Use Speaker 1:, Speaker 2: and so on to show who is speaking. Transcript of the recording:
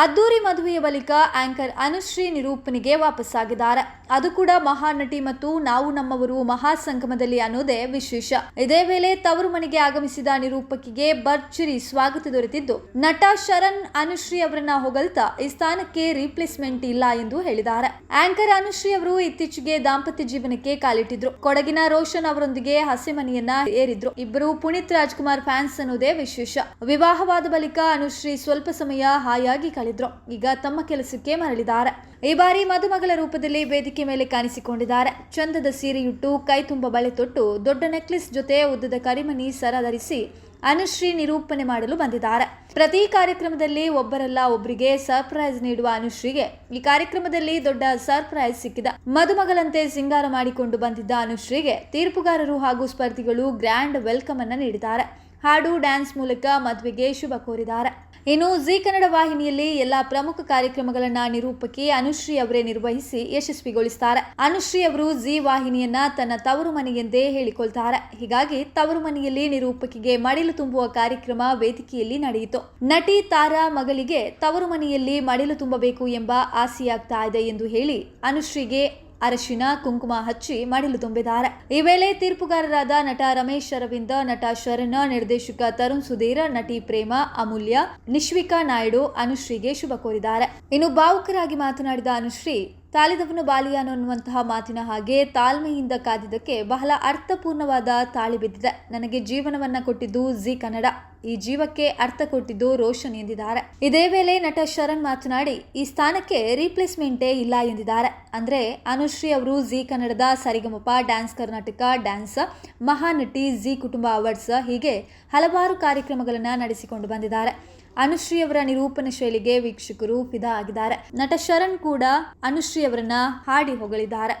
Speaker 1: ಅದ್ದೂರಿ ಮದುವೆಯ ಬಳಿಕ ಆಂಕರ್ ಅನುಶ್ರೀ ನಿರೂಪಣೆಗೆ ವಾಪಸ್ಸಾಗಿದ್ದಾರೆ. ಅದು ಕೂಡ ಮಹಾನಟಿ ಮತ್ತು ನಾವು ನಮ್ಮವರು ಮಹಾಸಂಗಮದಲ್ಲಿ ಅನ್ನೋದೇ ವಿಶೇಷ. ಇದೇ ವೇಳೆ ತವರು ಮನೆಗೆ ಆಗಮಿಸಿದ ನಿರೂಪಕಿಗೆ ಭರ್ಜರಿ ಸ್ವಾಗತ ದೊರೆತಿದ್ದು, ನಟ ಶರಣ್ ಅನುಶ್ರೀ ಅವರನ್ನ ಹೊಗಳ್ತಾ ಈ ಸ್ಥಾನಕ್ಕೆ ರೀಪ್ಲೇಸ್ಮೆಂಟ್ ಇಲ್ಲ ಎಂದು ಹೇಳಿದ್ದಾರೆ. ಆಂಕರ್ ಅನುಶ್ರೀ ಅವರು ಇತ್ತೀಚೆಗೆ ದಾಂಪತ್ಯ ಜೀವನಕ್ಕೆ ಕಾಲಿಟ್ಟಿದ್ರು. ಕೊಡಗಿನ ರೋಷನ್ ಅವರೊಂದಿಗೆ ಹಸಿಮನಿಯನ್ನ ಏರಿದ್ರು. ಇಬ್ಬರು ಪುನೀತ್ ರಾಜ್ಕುಮಾರ್ ಫ್ಯಾನ್ಸ್ ಅನ್ನೋದೇ ವಿಶೇಷ. ವಿವಾಹವಾದ ಬಳಿಕ ಅನುಶ್ರೀ ಸ್ವಲ್ಪ ಸಮಯ ಹಾಯಾಗಿ ಕಳೆದ್ರು. ಈಗ ತಮ್ಮ ಕೆಲಸಕ್ಕೆ ಮರಳಿದ್ದಾರೆ. ಈ ಬಾರಿ ಮದುಮಗಳ ರೂಪದಲ್ಲಿ ವೇದಿಕೆ ಮೇಲೆ ಕಾಣಿಸಿಕೊಂಡಿದ್ದಾರೆ. ಚಂದದ ಸೀರೆಯುಟ್ಟು, ಕೈ ತುಂಬ ಬಳೆ ತೊಟ್ಟು, ದೊಡ್ಡ ನೆಕ್ಲೆಸ್ ಜೊತೆ ಉದ್ದದ ಕರಿಮಣಿ ಸರ ಧರಿಸಿ ಅನುಶ್ರೀ ನಿರೂಪಣೆ ಮಾಡಲು ಬಂದಿದ್ದಾರೆ. ಪ್ರತಿ ಕಾರ್ಯಕ್ರಮದಲ್ಲಿ ಒಬ್ಬರಲ್ಲ ಒಬ್ಬರಿಗೆ ಸರ್ಪ್ರೈಸ್ ನೀಡುವ ಅನುಶ್ರೀಗೆ ಈ ಕಾರ್ಯಕ್ರಮದಲ್ಲಿ ದೊಡ್ಡ ಸರ್ಪ್ರೈಸ್ ಸಿಕ್ಕಿದ. ಮದುಮಗಳಂತೆ ಸಿಂಗಾರ ಮಾಡಿಕೊಂಡು ಬಂದಿದ್ದ ಅನುಶ್ರೀಗೆ ತೀರ್ಪುಗಾರರು ಹಾಗೂ ಸ್ಪರ್ಧಿಗಳು ಗ್ರ್ಯಾಂಡ್ ವೆಲ್ಕಮ್ ಅನ್ನ ನೀಡಿದ್ದಾರೆ. ಹಾಡು, ಡ್ಯಾನ್ಸ್ ಮೂಲಕ ಮದುವೆಗೆ ಶುಭ ಕೋರಿದ್ದಾರೆ. ಇನ್ನು ಜಿ ಕನ್ನಡ ವಾಹಿನಿಯಲ್ಲಿ ಎಲ್ಲಾ ಪ್ರಮುಖ ಕಾರ್ಯಕ್ರಮಗಳನ್ನ ನಿರೂಪಕಿ ಅನುಶ್ರೀ ಅವರೇ ನಿರ್ವಹಿಸಿ ಯಶಸ್ವಿಗೊಳಿಸುತ್ತಾರೆ ಅನುಶ್ರೀ ಅವರು ಜಿ ವಾಹಿನಿಯನ್ನ ತನ್ನ ತವರು ಮನೆಯೆಂದೇ ಹೇಳಿಕೊಳ್ತಾರೆ. ಹೀಗಾಗಿ ತವರು ಮನೆಯಲ್ಲಿ ನಿರೂಪಕಿಗೆ ಮಡಿಲು ತುಂಬುವ ಕಾರ್ಯಕ್ರಮ ವೇದಿಕೆಯಲ್ಲಿ ನಡೆಯಿತು. ನಟಿ ತಾರಾ ಮಗಳಿಗೆ ತವರು ಮನೆಯಲ್ಲಿ ಮಡಿಲು ತುಂಬಬೇಕು ಎಂಬ ಆಸೆಯಾಗ್ತಾ ಇದೆ ಎಂದು ಹೇಳಿ ಅನುಶ್ರೀಗೆ ಅರಶಿನ, ಕುಂಕುಮ ಹಚ್ಚಿ ಮಡಿಲು ತುಂಬಿದ್ದಾರೆ. ಈ ವೇಳೆ ತೀರ್ಪುಗಾರರಾದ ನಟ ರಮೇಶ್ ಅರವಿಂದ, ನಟ ಶರಣ ನಿರ್ದೇಶಕ ತರುಣ್ ಸುಧೀರ್, ನಟಿ ಪ್ರೇಮ, ಅಮೂಲ್ಯ, ನಿಶ್ವಿಕಾ ನಾಯ್ಡು, ಅನುಶ್ರೀಗೆ ಶುಭ ಕೋರಿದ್ದಾರೆ. ಇನ್ನು ಭಾವುಕರಾಗಿ ಮಾತನಾಡಿದ ಅನುಶ್ರೀ ತಾಳಿದವನು ಬಾಲಿಯಾನು ಅನ್ನುವಂತಹ ಮಾತಿನ ಹಾಗೆ ತಾಳ್ಮೆಯಿಂದ ಕಾದಿದ್ದಕ್ಕೆ ಬಹಳ ಅರ್ಥಪೂರ್ಣವಾದ ತಾಳಿ ಬಿದ್ದಿದೆ. ನನಗೆ ಜೀವನವನ್ನ ಕೊಟ್ಟಿದ್ದು ಜಿ ಕನ್ನಡ. ಈ ಜೀವಕ್ಕೆ ಅರ್ಥ ಕೊಟ್ಟಿದ್ದು ರೋಷನ್ ಎಂದಿದ್ದಾರೆ. ಇದೇ ವೇಳೆ ನಟ ಶರಣ್ ಮಾತನಾಡಿ, ಈ ಸ್ಥಾನಕ್ಕೆ ರೀಪ್ಲೇಸ್ಮೆಂಟೇ ಇಲ್ಲ ಎಂದಿದ್ದಾರೆ. ಅಂದ್ರೆ ಅನುಶ್ರೀ ಅವರು ಜಿ ಕನ್ನಡದ Saregamapa, dance Karnataka, dance, Mahanati, Zee Kutumba awards ಹೀಗೆ ಹಲವಾರು ಕಾರ್ಯಕ್ರಮಗಳನ್ನು ನಡೆಸಿಕೊಂಡು ಬಂದಿದ್ದಾರೆ. ಅನುಶ್ರೀ ಅವರ ನಿರೂಪಣೆ ಶೈಲಿಗೆ ವೀಕ್ಷಕರು ಫಿದಾ ಆಗಿದ್ದಾರೆ. ನಟ ಶರಣ್ ಕೂಡ ಅನುಶ್ರೀ ಅವರನ್ನ ಹಾಡಿ ಹೊಗಳಿದ್ದಾರೆ.